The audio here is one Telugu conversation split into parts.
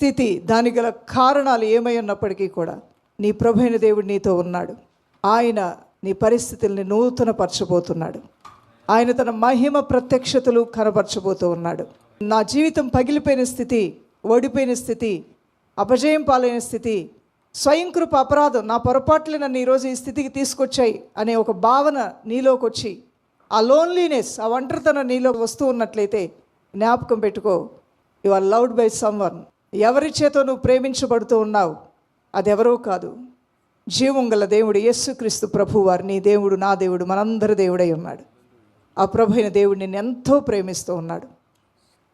స్థితి దానికి గల కారణాలు ఏమై ఉన్నప్పటికీ కూడా నీ ప్రభైన దేవుడు నీతో ఉన్నాడు. ఆయన నీ పరిస్థితుల్ని నూతనపరచబోతున్నాడు. ఆయన తన మహిమ ప్రత్యక్షతలు కనపరచబోతూ ఉన్నాడు. నా జీవితం పగిలిపోయిన స్థితి ఓడిపోయిన స్థితి అపజయం పాలైన స్థితి స్వయంకృప అపరాధం నా పొరపాట్లు నన్ను ఈరోజు ఈ స్థితికి తీసుకొచ్చాయి అనే ఒక భావన నీలోకి వచ్చి ఆ లోన్లీనెస్ ఆ ఒంటరితనం నీలో వస్తూ ఉన్నట్లయితే జ్ఞాపకం పెట్టుకో you are loved by someone ఎవరి చేతో నువ్వు ప్రేమించబడుతూ ఉన్నావు? అదెవరో కాదు. జీవం గల దేవుడు యేసుక్రీస్తు ప్రభు వారు నీ దేవుడు నా దేవుడు మనందరి దేవుడై ఉన్నాడు. ఆ ప్రభు అయిన దేవుడు నిన్ను ఎంతో ప్రేమిస్తూ ఉన్నాడు.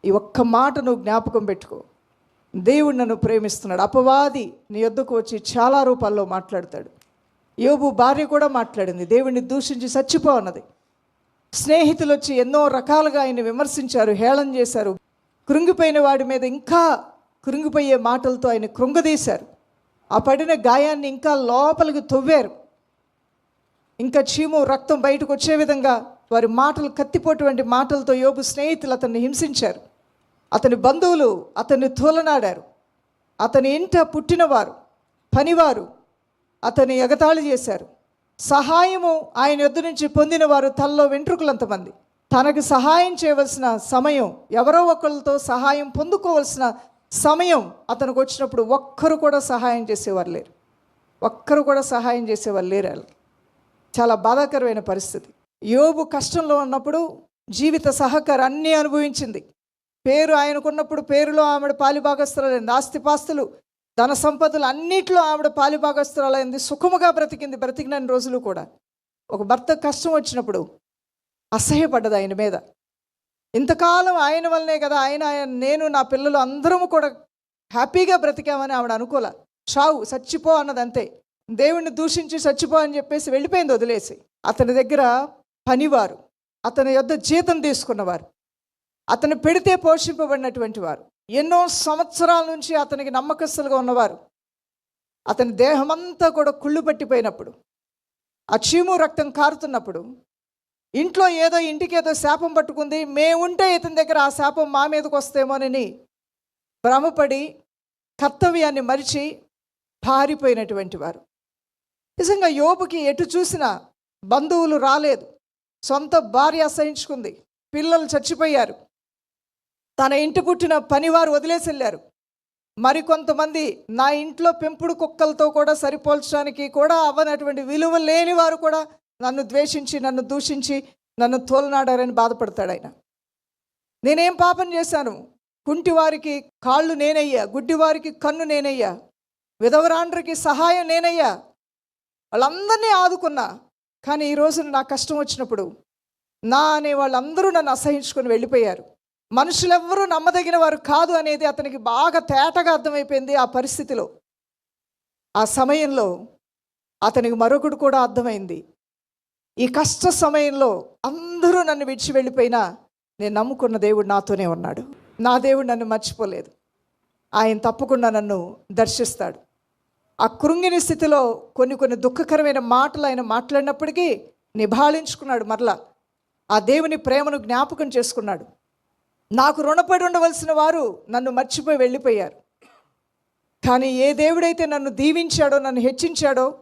ఈ ఒక్క మాట నువ్వు జ్ఞాపకం పెట్టుకో. దేవుడు నన్ను ప్రేమిస్తున్నాడు. అపవాది నీ యొద్దకు వచ్చి చాలా రూపాల్లో మాట్లాడతాడు. యోబు భార్య కూడా మాట్లాడింది. దేవుడిని దూషించి చచ్చిపో అన్నది స్నేహితులు వచ్చి ఎన్నో రకాలుగా ఆయన విమర్శించారు హేళన చేశారు. కృంగిపోయిన వాడి మీద ఇంకా కృంగిపోయే మాటలతో ఆయన కృంగదీశారు. ఆ పడిన గాయాన్ని ఇంకా లోపలికి తొవ్వారు. ఇంకా చీము రక్తం బయటకు వచ్చే విధంగా వారి మాటలు కత్తిపోటు వంటి మాటలతో యోగు స్నేహితులు అతన్ని హింసించారు. అతని బంధువులు అతన్ని తోలనాడారు. అతని ఇంట పుట్టినవారు పనివారు అతన్ని ఎగతాళి చేశారు. సహాయము ఆయన యొద్ద నుంచి పొందిన వారు తల్లో వెంట్రుకలంతమంది. తనకు సహాయం చేయవలసిన సమయం ఎవరో ఒకరితో సహాయం పొందుకోవలసిన సమయం అతనికి వచ్చినప్పుడు ఒక్కరు కూడా సహాయం చేసేవారు లేరు. ఒక్కరు కూడా సహాయం చేసేవారు లేరు వాళ్ళు చాలా బాధాకరమైన పరిస్థితి. యోబు కష్టంలో ఉన్నప్పుడు జీవిత సహకారం అన్నీ అనుభవించింది. పేరు ఆయనకున్నప్పుడు పేరులో ఆవిడ పాలిభాగస్తురాలైంది ఆస్తిపాస్తులు ధన సంపదలు అన్నిట్లో ఆవిడ పాలిభాగస్తురాలైంది సుఖముగా బ్రతికింది. బ్రతికినన్ని రోజులు కూడా. ఒక భర్త కష్టం వచ్చినప్పుడు అసహ్యపడ్డది ఆయన మీద. ఇంతకాలం ఆయన వల్లనే కదా ఆయన నేను నా పిల్లలు అందరము కూడా హ్యాపీగా బ్రతికామని ఆవిడ అనుకోలే. చావు చచ్చిపో అన్నది అంతే దేవుణ్ణి దూషించి చచ్చిపో అని చెప్పేసి వెళ్ళిపోయింది వదిలేసి. అతని దగ్గర పనివారు. అతని యొద్ద జీతం తీసుకున్నవారు. అతను పెడితే పోషింపబడినటువంటి వారు. ఎన్నో సంవత్సరాల నుంచి అతనికి నమ్మకస్తులుగా ఉన్నవారు. అతని దేహమంతా కూడా కుళ్ళు పట్టిపోయినప్పుడు ఆ చీము రక్తం కారుతున్నప్పుడు ఇంట్లో ఏదో ఇంటికి ఏదో శాపం పట్టుకుంది మేముంటే ఇతని దగ్గర ఆ శాపం మా మీదకి వస్తేమోనని భ్రమపడి కర్తవ్యాన్ని మరిచి పారిపోయినటువంటి వారు. నిజంగా యోబుకి ఎటు చూసినా బంధువులు రాలేదు. సొంత భార్య అసహించుకుంది. పిల్లలు చచ్చిపోయారు. తన ఇంటి పుట్టిన పనివారు వదిలేసి వెళ్ళారు. మరికొంతమంది నా ఇంట్లో పెంపుడు కుక్కలతో కూడా సరిపోల్చడానికి కూడా అవ్వనటువంటి విలువ లేని వారు కూడా నన్ను ద్వేషించి నన్ను దూషించి నన్ను తోలనాడారని బాధపడతాడు ఆయన. నేనేం పాపం చేశాను? కుంటివారికి కాళ్ళు నేనయ్యా గుడ్డివారికి కన్ను నేనయ్యా విధవరాండ్రికి సహాయం నేనయ్యా వాళ్ళందరినీ ఆదుకున్నా. కానీ ఈ రోజున నా కష్టం వచ్చినప్పుడు నా అనే వాళ్ళందరూ నన్ను అసహించుకొని వెళ్ళిపోయారు. మనుషులెవ్వరూ నమ్మదగిన వారు కాదు అనేది అతనికి బాగా తేటగా అర్థమైపోయింది ఆ పరిస్థితిలో. ఆ సమయంలో అతనికి మరొకడు కూడా అర్థమైంది. ఈ కష్ట సమయంలో అందరూ నన్ను విడిచి వెళ్ళిపోయినా నేను నమ్ముకున్న దేవుడు నాతోనే ఉన్నాడు. నా దేవుడు నన్ను మర్చిపోలేదు. ఆయన తప్పకుండా నన్ను దర్శిస్తాడు. ఆ కృంగిని స్థితిలో కొన్ని కొన్ని దుఃఖకరమైన మాటలు ఆయన మాట్లాడినప్పటికీ నిభాళించుకున్నాడు మరలా. ఆ దేవుని ప్రేమను జ్ఞాపకం చేసుకున్నాడు. నాకు రుణపడి ఉండవలసిన వారు నన్ను మర్చిపోయి వెళ్ళిపోయారు. కానీ ఏ దేవుడైతే నన్ను దీవించాడో నన్ను హెచ్చించాడో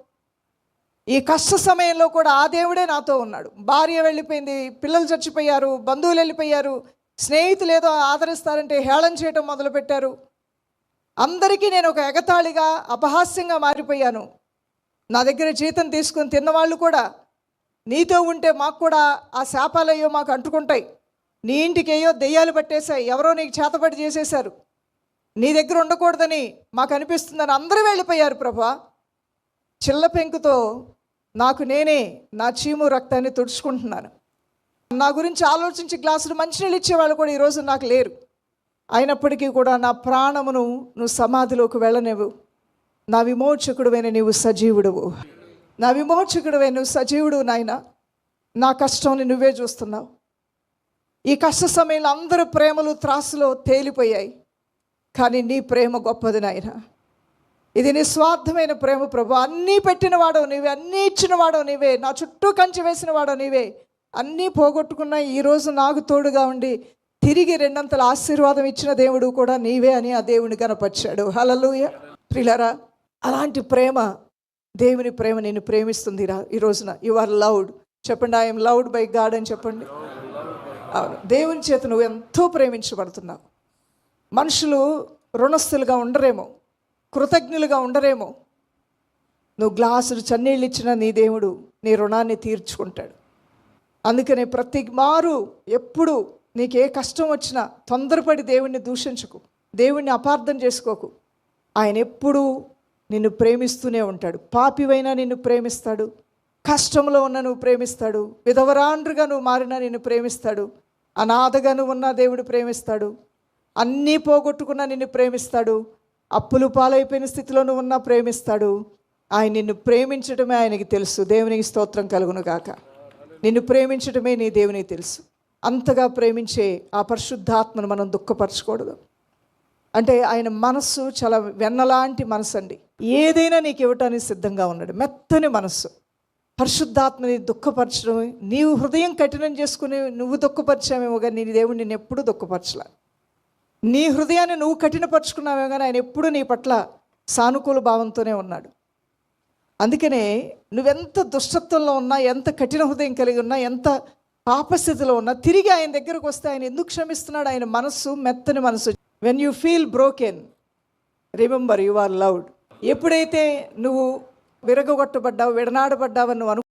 ఈ కష్ట సమయంలో కూడా ఆ దేవుడే నాతో ఉన్నాడు. భార్య వెళ్ళిపోయింది పిల్లలు చచ్చిపోయారు బంధువులు వెళ్ళిపోయారు స్నేహితులు ఏదో ఆదరిస్తారంటే హేళన చేయడం మొదలుపెట్టారు. అందరికీ నేను ఒక ఎగతాళిగా అపహాస్యంగా మారిపోయాను. నా దగ్గర జీతం తీసుకుని తిన్నవాళ్ళు కూడా నీతో ఉంటే మాకు కూడా ఆ శాపాలయ్యో మాకు అంటుకుంటాయి. నీ ఇంటికి ఏయో దెయ్యాలు పట్టేశాయి ఎవరో నీకు చేతపడి చేసేశారు. నీ దగ్గర ఉండకూడదని మాకు అనిపిస్తుందని అందరూ వెళ్ళిపోయారు ప్రభా. చిల్ల పెంకుతో నాకు నేనే నా చీము రక్తాన్ని తుడుచుకుంటున్నాను. నా గురించి ఆలోచించి గ్లాసులు మంచినీళ్ళు ఇచ్చేవాళ్ళు కూడా ఈరోజు నాకు లేరు. అయినప్పటికీ కూడా నా ప్రాణమును నువ్వు సమాధిలోకి వెళ్ళనివ్వు. నా విమోచకుడువైన నీవు సజీవుడువు. నా విమోచకుడువైన నువ్వు సజీవుడు నాయన. నా కష్టంని నువ్వే చూస్తున్నావు. ఈ కష్ట సమయంలో అందరూ ప్రేమలు త్రాసులో తేలిపోయాయి. కానీ నీ ప్రేమ గొప్పది నాయన. ఇది నిస్వార్థమైన ప్రేమ ప్రభు. అన్నీ పెట్టిన వాడవు నీవే అన్నీ ఇచ్చిన వాడవు నీవే నా చుట్టూ కంచి వేసిన వాడవు నీవే. అన్నీ పోగొట్టుకున్న ఈరోజు నాకు తోడుగా ఉండి తిరిగి రెండంతల ఆశీర్వాదం ఇచ్చిన దేవుడు కూడా నీవే అని ఆ దేవుని కనపరిచాడు. హలలుయ ప్రిలరా అలాంటి ప్రేమ దేవుని ప్రేమ నేను ప్రేమిస్తుంది రా ఈ రోజున. యు ఆర్ లౌడ్ చెప్పండి ఐఎమ్ లౌడ్ బై గాడ్ అని చెప్పండి. అవును. దేవుని చేత నువ్వు ఎంతో ప్రేమించబడుతున్నావు. మనుషులు రుణస్థులుగా ఉండరేమో. కృతజ్ఞులుగా ఉండరేమో. నువ్వు గ్లాసులు చన్నీళ్ళు ఇచ్చిన నీ దేవుడు నీ రుణాన్ని తీర్చుకుంటాడు. అందుకనే ప్రతి మారు ఎప్పుడు నీకు ఏ కష్టం వచ్చినా తొందరపడి దేవుణ్ణి దూషించకు. దేవుణ్ణి అపార్థం చేసుకోకు. ఆయన ఎప్పుడూ నిన్ను ప్రేమిస్తూనే ఉంటాడు. పాపివైనా నిన్ను ప్రేమిస్తాడు. కష్టంలో ఉన్న నువ్వు ప్రేమిస్తాడు. విధవరాండ్రుగా నువ్వు మారినా నిన్ను ప్రేమిస్తాడు. అనాథగా నువ్వు ఉన్న దేవుడు ప్రేమిస్తాడు. అన్నీ పోగొట్టుకున్నా నిన్ను ప్రేమిస్తాడు. అప్పులు పాలైపోయిన స్థితిలో నువ్వు ఉన్నా ప్రేమిస్తాడు. ఆయన నిన్ను ప్రేమించడమే ఆయనకి తెలుసు. దేవునికి స్తోత్రం కలుగును గాక. నిన్ను ప్రేమించడమే నీ దేవునికి తెలుసు. అంతగా ప్రేమించే ఆ పరిశుద్ధాత్మను మనం దుఃఖపరచకూడదు. అంటే ఆయన మనస్సు చాలా వెన్నలాంటి మనసు అండి ఏదైనా నీకు ఇవ్వటానికి సిద్ధంగా ఉన్నాడు. మెత్తని మనస్సు. పరిశుద్ధాత్మని దుఃఖపరచడం నీవు హృదయం కఠినం చేసుకుని నువ్వు దుఃఖపరిచామేమో కానీ నీ దేవుడు నిన్ను ఎప్పుడూ దుఃఖపరచలేదు నీ హృదయాన్ని నువ్వు కఠినపరుచుకున్నావే కానీ ఆయన ఎప్పుడూ నీ పట్ల సానుకూల భావంతోనే ఉన్నాడు. అందుకనే నువ్వెంత దుష్టత్వంలో ఉన్నా ఎంత కఠిన హృదయం కలిగి ఉన్నా ఎంత పాపస్థితిలో ఉన్నా తిరిగి ఆయన దగ్గరకు వస్తే ఆయన ఎందుకు క్షమిస్తున్నాడు? ఆయన మనస్సు మెత్తని మనసు when you feel broken remember you are loved ఎప్పుడైతే నువ్వు విరగొట్టబడ్డావు విడనాడబడ్డావని నువ్వు